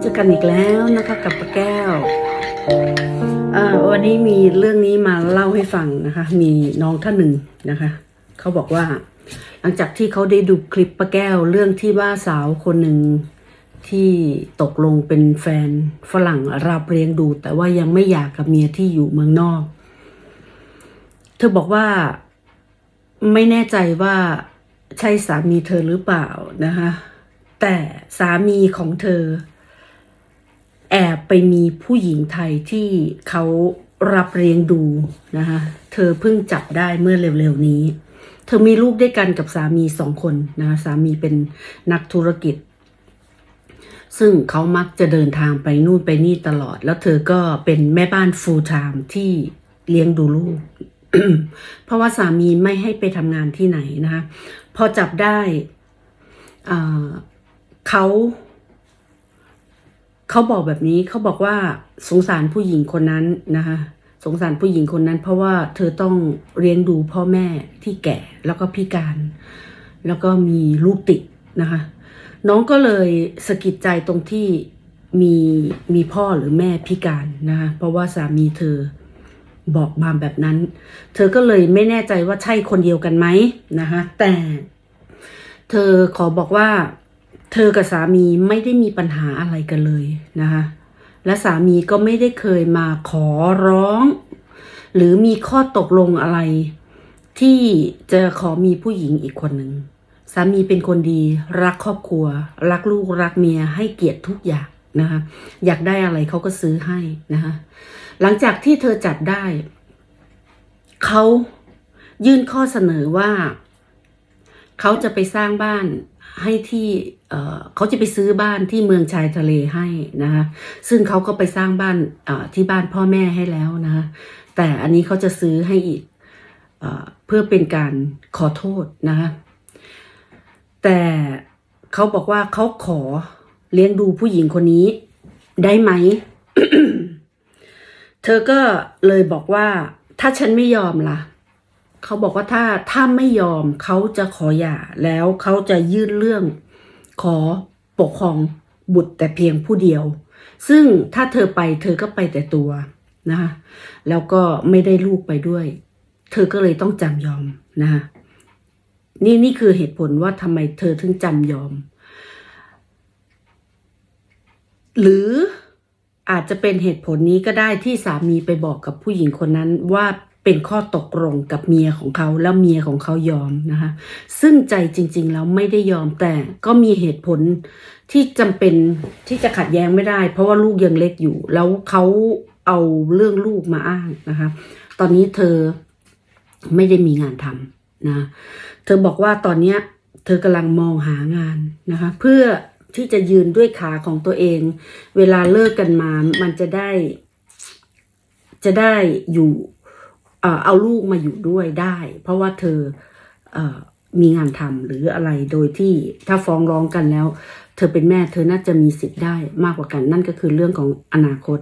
เจอกันอีกแล้วนะคะกับป้าแก้วอ่าวันนี้มีเรื่องนี้มาเล่าให้ฟังนะคะ มีน้องท่านหนึ่งนะคะ เขาบอกว่า หลังจากที่เขาได้ดูคลิปป้าแก้วเรื่องที่ว่าสาวคนหนึ่งที่ตกลงเป็นแฟนฝรั่งรับเลี้ยงดู แต่ว่ายังไม่อยากกับเมียที่อยู่เมืองนอก เธอบอกว่าไม่แน่ใจว่าใช่สามีเธอหรือเปล่านะคะ แต่สามีของเธอ แอบไปมีผู้หญิงไทยที่เขารับเลี้ยงดูนะคะเธอเพิ่งจับได้เมื่อเร็วๆนี้ เธอมีลูกด้วยกันกับสามีสองคนนะคะสามีเป็นนักธุรกิจ ซึ่งเขามักจะเดินทางไปนู่นไปนี่ตลอด แล้วเธอก็เป็นแม่บ้าน full time ที่เลี้ยงดูลูก เพราะว่าสามีไม่ให้ไปทำงานที่ไหนนะคะพอจับได้ เขาเขาบอกแบบนี้เขาบอกว่าสงสารผู้หญิงคนนั้นนะคะสงสารผู้หญิงคนนั้น เพราะว่าเธอต้องเลี้ยงดูพ่อแม่ที่แก่แล้วก็พิการ แล้วก็มีลูกติดนะคะ น้องก็เลยสะกิดใจตรงที่มีมีพ่อหรือแม่พิการนะคะเพราะว่าสามีเธอบอกมาแบบนั้น เธอก็เลยไม่แน่ใจว่าใช่คนเดียวกันไหมนะคะแต่ เธอขอบอกว่า เธอกับสามีไม่ได้มีปัญหาอะไรกันเลยนะคะ และสามีก็ไม่ได้เคยมาขอร้อง หรือมีข้อตกลงอะไร ที่จะขอมีผู้หญิงอีกคนหนึ่งสามีเป็นคนดีรักครอบครัว รักลูกรักเมียให้เกียรติทุกอย่างนะคะอยากได้อะไรเขาก็ซื้อให้นะคะหลังจากที่เธอจับได้ เขายื่นข้อเสนอว่า เขาจะไปสร้างบ้านให้ที่เอ่อเขาจะไปซื้อบ้านที่เมืองชายทะเลให้นะคะซึ่งเขาก็ไปสร้างบ้านเอ่อที่บ้านพ่อแม่ให้แล้วนะคะแต่อันนี้เขาจะซื้อให้อีกเออเพื่อเป็นการขอโทษนะคะแต่เขาบอกว่าเขาขอเลี้ยงดูผู้หญิงคนนี้ได้ไหม เธอก็เลยบอกว่าถ้าฉันไม่ยอมล่ะ เขาบอกว่าถ้าถ้าไม่ยอมเขาจะขอหย่าแล้วเขาจะยื่นเรื่องขอปกครองบุตรแต่เพียงผู้เดียว ซึ่งถ้าเธอไปเธอก็ไปแต่ตัวนะคะแล้วก็ไม่ได้ลูกไปด้วย เธอก็เลยต้องจำยอมนะคะนี่นี่คือเหตุผลว่าทำไมเธอถึงจำยอม หรืออาจจะเป็นเหตุผลนี้ก็ได้ที่สามีไปบอกกับผู้หญิงคนนั้นว่า เป็นข้อตกลงกับเมียของเขาแล้วเมียของเขายอมนะคะซึ่งใจจริงๆแล้วไม่ได้ยอมแต่ก็มีเหตุผลที่จำเป็นที่จะขัดแย้งไม่ได้ เพราะว่าลูกยังเล็กอยู่ แล้วเขาเอาเรื่องลูกมาอ้างนะคะ ตอนนี้เธอไม่ได้มีงานทำนะ เธอบอกว่าตอนเนี้ยเธอกำลังมองหางานนะคะ เพื่อที่จะยืนด้วยขาของตัวเอง เวลาเลิกกันมา มันจะได้ จะได้อยู่ เอาลูกมาอยู่ด้วยได้ เพราะว่าเธอเอมีงานทำหรืออะไรโดยที่ถ้าฟ้องร้องกันแล้ว เธอเป็นแม่เธอน่าจะมีสิทธิ์ได้มากกว่ากัน นั่นก็คือเรื่องของอนาคต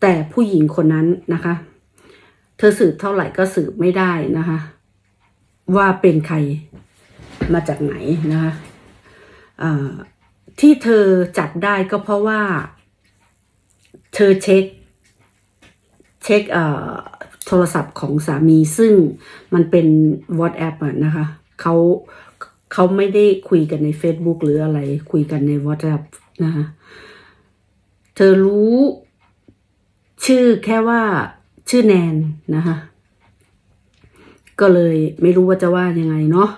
แต่ผู้หญิงคนนั้นนะคะ เธอสืบเท่าไหร่ก็สืบไม่ได้นะคะ ว่าเป็นใครมาจากไหนนะคะที่เธอจับได้ก็เพราะว่า เธอเช็ค เช็คเอ่อ โทรศัพท์ของสามีซึ่งมันเป็น WhatsApp อะนะคะเขาเขาไม่ได้คุยกันใน Facebook หรืออะไร คุยกันใน WhatsApp นะคะเธอรู้ชื่อแค่ว่าชื่อแนนนะคะก็เลยไม่รู้ว่าจะว่ายังไงเนาะ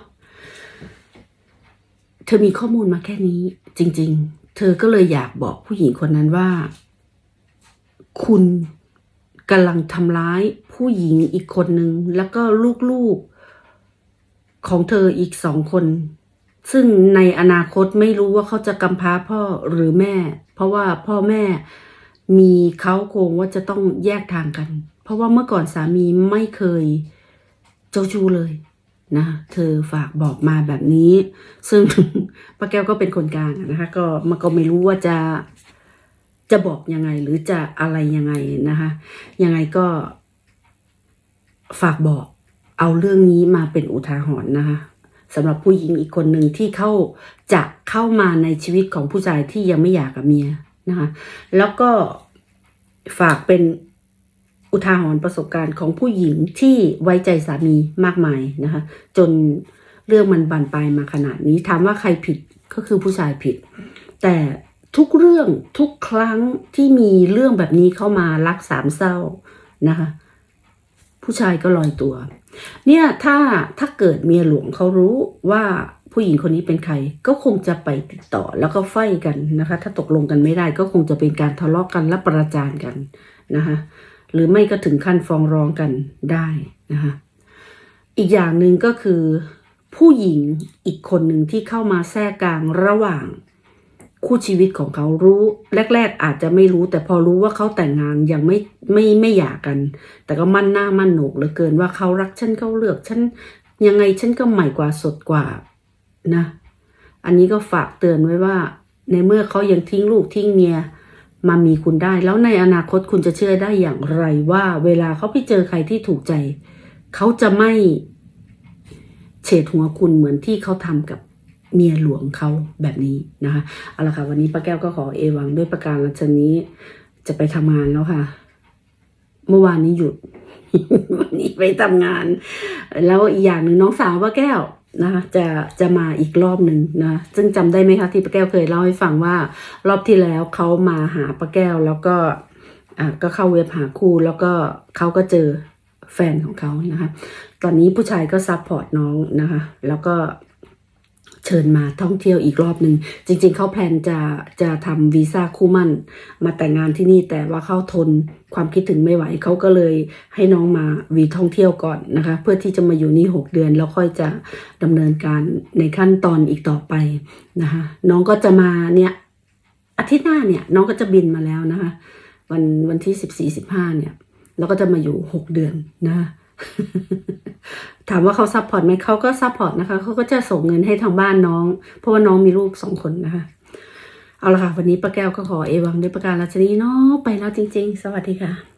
เธอมีข้อมูลมาแค่นี้จริง ๆ เธอก็เลยอยากบอกผู้หญิงคนนั้นว่า คุณ กำลังทำร้ายผู้หญิงอีกคนหนึ่งแล้วก็ลูกๆของเธออีกสองคน ซึ่งในอนาคตไม่รู้ว่าเขาจะกำพร้าพ่อหรือแม่ เพราะว่าพ่อแม่มีเขาโครงว่าจะต้องแยกทางกัน เพราะว่าเมื่อก่อนสามีไม่เคยเจ้าชู้เลยนะเธอฝากบอกมาแบบนี้ ซึ่งป้าแก้วก็เป็นคนกลางนะคะ ก็มันก็ไม่รู้ว่าจะ จะบอกยังไงหรือจะอะไรยังไงนะคะ ยังไงก็ฝากบอกเอาเรื่องนี้มาเป็นอุทาหรณ์นะคะสำหรับผู้หญิงอีกคนหนึ่งที่เข้าจะเข้ามาในชีวิตของผู้ชายที่ยังไม่อยากกับเมียนะคะแล้วก็ฝากเป็นอุทาหรณ์ประสบการณ์ของผู้หญิงที่ไว้ใจสามีมากมายนะคะ จนเรื่องมันบานปลายมาขนาดนี้ถามว่าใครผิดก็คือผู้ชายผิด แต่ ทุกเรื่องทุกครั้งที่มีเรื่องแบบนี้เข้ามารักสามเศร้านะคะ ผู้ชายก็ลอยตัว เนี่ยถ้าถ้าเกิดเมียหลวงเขารู้ว่าผู้หญิงคนนี้เป็นใคร ก็คงจะไปติดต่อแล้วก็ไฟกันนะคะ ถ้าตกลงกันไม่ได้ก็คงจะเป็นการทะเลาะกันและประจานกันนะคะหรือไม่ก็ถึงขั้นฟ้องร้องกันได้นะคะอีกอย่างหนึ่งก็คือ ผู้หญิงอีกคนหนึ่งที่เข้ามาแทรกกลางระหว่าง คู่ชีวิตของเขารู้แรก ๆ อาจจะไม่รู้ แต่พอรู้ว่าเขาแต่งงานยังไม่ไม่ไม่หย่ากัน แต่ก็มั่นหน้ามั่นโหนกเหลือเกินว่าเขารักฉันเขาเลือกฉันยังไงฉันก็ใหม่กว่าสดกว่านะ อันนี้ก็ฝากเตือนไว้ว่า ในเมื่อเขายังทิ้งลูกทิ้งเมียมามีคุณได้ แล้วในอนาคตคุณจะเชื่อได้อย่างไรว่า เวลาเขาไปเจอใครที่ถูกใจ เขาจะไม่เฉดหัวคุณเหมือนที่เขาทำกับ เมียหลวงเขาแบบนี้นะคะเอาละค่ะวันนี้ป้าแก้วก็ขอเอวังด้วยประการชนี้จะไปทำงานแล้วค่ะ เมื่อวานนี้หยุด วันนี้ไปทำงาน แล้วอีกอย่างหนึ่งน้องสาวป้าแก้วนะคะจะจะมาอีกรอบหนึ่งนะ ซึ่งจำได้ไหมคะที่ป้าแก้วเคยเล่าให้ฟังว่ารอบที่แล้วเขามาหาป้าแก้วแล้วก็อ่าก็เข้าเว็บหาคู่แล้วก็เขาก็เจอแฟนของเขานะคะ ตอนนี้ผู้ชายก็ซัพพอร์ตน้องนะคะ แล้วก็ เชิญมาท่องเที่ยวอีกรอบหนึ่งจริง ๆเขาแพลนจะจะทำวีซ่าคู่มั่น มาแต่งงานที่นี่แต่ว่าเขาทนความคิดถึงไม่ไหวเขาก็เลยให้น้องมาวีท่องเที่ยวก่อนนะคะ เพื่อที่จะมาอยู่นี่หกเดือน แล้วค่อยจะดำเนินการในขั้นตอนอีกต่อไปนะคะน้องก็จะมาเนี่ยอาทิตย์หน้าเนี่ยน้องก็จะบินมาแล้วนะคะ วันวันที่สิบสี่สิบห้าเนี่ยแล้วก็จะมาอยู่หกเดือนนะคะ ถามว่าเขาซัพพอร์ตไหมเขาก็ซัพพอร์ตนะคะเขาก็จะส่งเงินให้ทางบ้านน้อง เพราะว่าน้องมีลูกสองคนนะคะ เอาละค่ะ วันนี้ป้าแก้วก็ขอเอวังด้วยประการราชนีเนาะไปแล้วจริง ๆ สวัสดีค่ะ